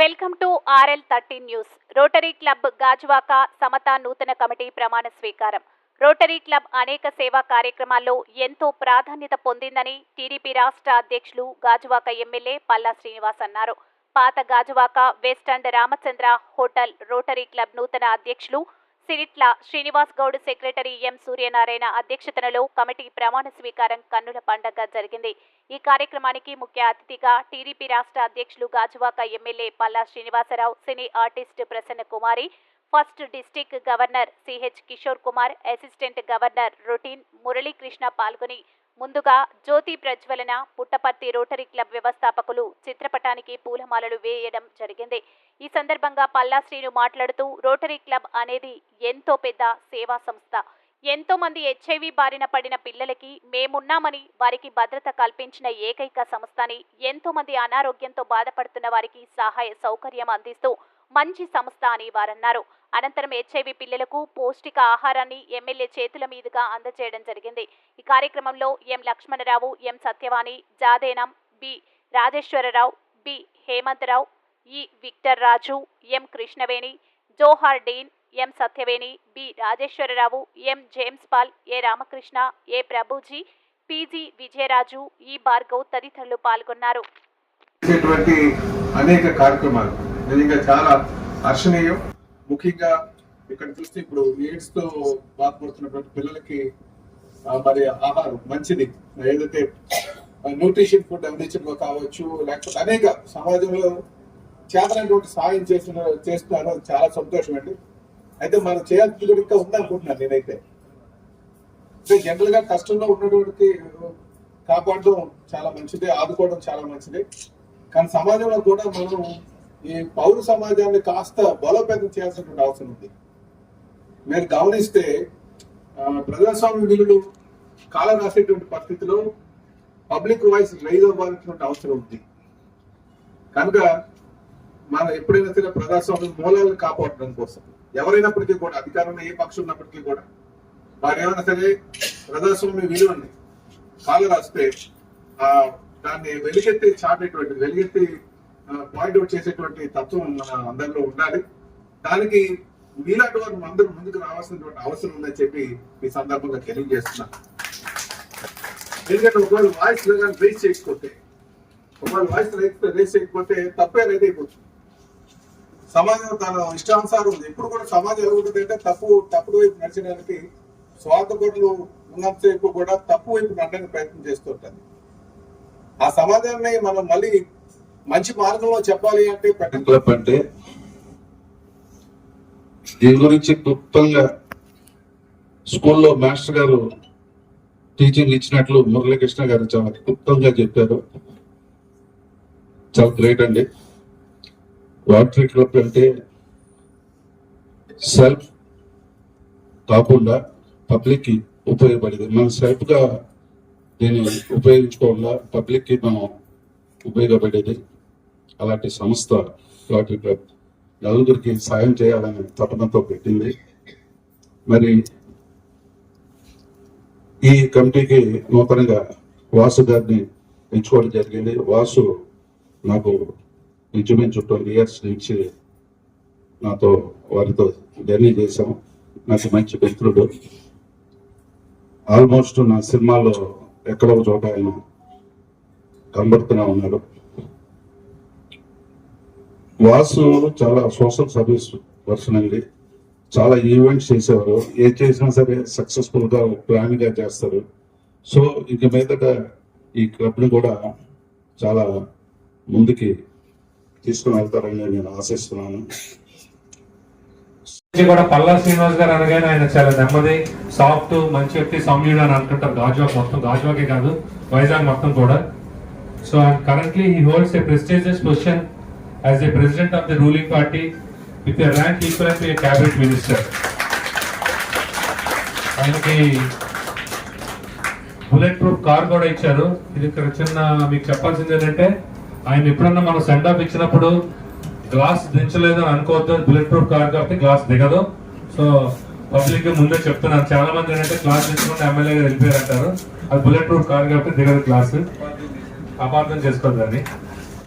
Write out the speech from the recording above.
Welcome to RL thirteen news. Rotary Club Gajuwaka Samata నూతన committee ప్రమాణ స్వీకారం. Rotary club అనేక సేవా కార్యక్రమాల్లో ఎంతో ప్రాధాన్యత పొందిందని టీడీపీ రాష్ట్ర అధ్యక్షులు గాజువాక ఎమ్మెల్యే పల్లా శ్రీనివాస్ అన్నారు. పాత Gajuwaka west and Ramachandra hotel Rotary Club నూతన అధ్యక్షులు సిరిట్ల శ్రీనివాస్ గౌడ్ సెక్రటరీ ఎం సూర్యనారాయణ అధ్యక్షతనలో కమిటీ ప్రమాణ స్వీకారం కన్నుల పండగ జరిగింది. ఈ కార్యక్రమానికి ముఖ్య అతిథిగా టీడీపీ రాష్ట్ర అధ్యక్షులు Gajuwaka MLA Palla Srinivasarao cine artist Prasanna Kumari first district governor CH Kishore Kumar assistant governor Rotarian Muralikrishna పాల్గొని ముందుగా జ్యోతి ప్రజ్వలన పుట్టపర్తి రోటరీ క్లబ్ వ్యవస్థాపకులు చిత్రపటానికి పూలమాలలు వేయడం జరిగింది. ఈ సందర్భంగా పల్లా శ్రీను మాట్లాడుతూ రోటరీ క్లబ్ అనేది ఎంతో పెద్ద సేవా సంస్థ. ఎంతో మంది హెచ్ఐవి బారిన పడిన పిల్లలకి మేమున్నామని వారికి భద్రత కల్పించిన ఏకైక సంస్థ అని ఎంతో మంది అనారోగ్యంతో బాధపడుతున్న వారికి సహాయ సౌకర్యం అందిస్తూ మంచి సంస్థ అని వారన్నారు. అనంతరం హెచ్ఐవి పిల్లలకు పౌష్టిక ఆహారాన్ని ఎమ్మెల్యే చేతుల మీదుగా అందజేయడం జరిగింది. ఈ కార్యక్రమంలో M Lakshmanarao M Satyavani జాదేనం B Rajeswararao B Hemantharao E Victor Raju M Krishnaveni Johar Deen M Satyaveni B Rajeswararao M James Paul A Ramakrishna A Prabhuji PG Vijayaraju ఈ భార్గవ్ తదితరులు పాల్గొన్నారు. అనేక కార్యక్రమాలు. నిజంగా చాలా హర్షణీయం. ముఖ్యంగా ఇక్కడ చూస్తే ఇప్పుడు ఎయిడ్స్తో బాధపడుతున్నటువంటి పిల్లలకి మరి ఆహారం మంచిది. ఏదైతే న్యూట్రిషన్ ఫుడ్ అందించడం కావచ్చు లేకపోతే అనేక సమాజంలో చేతనటువంటి సాయం చేసిన చేస్తున్నారు. చాలా సంతోషం అండి. అయితే మనం చేయాల్సింది కూడా ఇంకా ఉందనుకుంటున్నాను నేనైతే. అంటే జనరల్గా కష్టంలో ఉన్నటువంటి కాపాడడం చాలా మంచిది ఆదుకోవడం చాలా మంచిది. కానీ సమాజంలో కూడా మనం ఈ పౌర సమాజాన్ని కాస్త బలోపేతం చేయాల్సినటువంటి అవసరం ఉంది. మీరు గమనిస్తే ఆ, ప్రజాస్వామ్య విలువలు కాలం రాసేటువంటి పరిస్థితిలో పబ్లిక్ వాయిస్ రైజ్ అవ్వాల్సినటువంటి అవసరం ఉంది. కనుక మనం ఎప్పుడైనా సరే ప్రజాస్వామ్య మూలాలను కాపాడడం కోసం ఎవరైనప్పటికీ కూడా అధికారంలో ఏ పక్షం ఉన్నప్పటికీ కూడా వారు ఏమైనా సరే ప్రజాస్వామ్య విలువని కాలు రాస్తే ఆ దాన్ని వెలుగెత్తి చాటేటువంటి వెలుగెత్తి పాయింట్ అవుట్ చేసేటువంటి తత్వం మన అందరిలో ఉండాలి. దానికి మీలాంటి వారు అందరూ ముందుకు రావాల్సినటువంటి అవసరం ఉందని చెప్పి ఈ సందర్భంగా తెలియజేస్తున్నాను ఎందుకంటే ఒకవేళ వాయిస్ రేస్ చేయకపోతే ఒకవేళ వాయిస్ రేస్ చేయకపోతే తప్పే రైట్ అయిపోతుంది. సమాజం తన ఇష్టానుసారం ఉంది. ఎప్పుడు కూడా సమాజం ఎలా అంటే తప్పు తప్పుడు వైపు నడిచడానికి స్వార్థపరులు ఉన్నంతసేపు కూడా తప్పు వైపు నడడానికి ప్రయత్నం చేస్తుంటుంది ఆ సమాజాన్ని మనం మళ్ళీ మంచి మార్గంలో చెప్పాలి అంటే పెట్ట- క్లబ్ అంటే దీని గురించి క్లుప్తంగా స్కూల్లో మాస్టర్ గారు టీచింగ్ ఇచ్చినట్లు మురళీకృష్ణ గారు చాలా క్లుప్తంగా చెప్పారు. చాలా గ్రేట్ అండి. వాటరీ క్లబ్ అంటే సెల్ఫ్ కాకుండా పబ్లిక్కి ఉపయోగపడేది. మనం సెల్ఫ్గా దీన్ని ఉపయోగించుకోకుండా పబ్లిక్కి మనం ఉపయోగపడేది. అలాంటి సంస్థ వాటరీ క్లబ్ నలుగురికి సాయం చేయాలని తపనతో పెట్టింది. మరి ఈ కమిటీకి నూతనంగా వాసు గారిని ఎంచుకోవడం జరిగింది. వాసు నాకు ఇంచుమించు ట్వంటీ ఇయర్స్ నుంచి నాతో వారితో జర్నీ చేశాం. నాకు మంచి మిత్రుడు. ఆల్మోస్ట్ నా సినిమాలో ఎక్కడో ఒక చోట ఆయన కనబడుతూనే ఉన్నాడు. వాసు చాలా సోషల్ సర్వీస్ పర్సన్ అండి. చాలా ఈవెంట్స్ చేసేవారు. ఏది చేసినా సరే సక్సెస్ఫుల్గా ప్లాన్గా చేస్తారు. సో ఇక మీదట ఈ క్లబ్ని కూడా చాలా ముందుకి తీసుకుని వెళ్తారని నేను ఆశిస్తున్నాను. కూడా పల్లా శ్రీనివాస్ గారు అనగానే ఆయన చాలా నెమ్మది సాఫ్ట్ మంచి వ్యక్తి సౌమ్యుడు అని అంటుంటారు గాజువాక్ మొత్తం. గాజువాకే కాదు వైజాగ్ మొత్తం కూడా. So currently he holds a prestigious position as a president of the ruling party with a rank equivalent to a cabinet minister. ఆయనకి బుల్లెట్ ప్రూఫ్ కార్ కూడా ఇచ్చారు. ఇది ఇక్కడ చిన్న మీకు చెప్పాల్సింది ఏంటంటే ఆయన ఎప్పుడన్నా మనం సెండ్ ఆఫ్ ఇచ్చినప్పుడు గ్లాస్ దించలేదు అని అనుకోవద్దు బుల్లెట్ ప్రూఫ్ కార్ కాబట్టి గ్లాస్ దిగదు. సో పబ్లిక్ ముందే చెప్తున్నాను. చాలా మంది ఏంటంటే గ్లాస్ దించకుండా ఎమ్మెల్యే గారు వెళ్ళిపోయారు అంటారు అది బుల్లెట్ ప్రూఫ్ కార్ కాబట్టి దిగదు గ్లాస్ అపార్థం చేసుకోవద్దని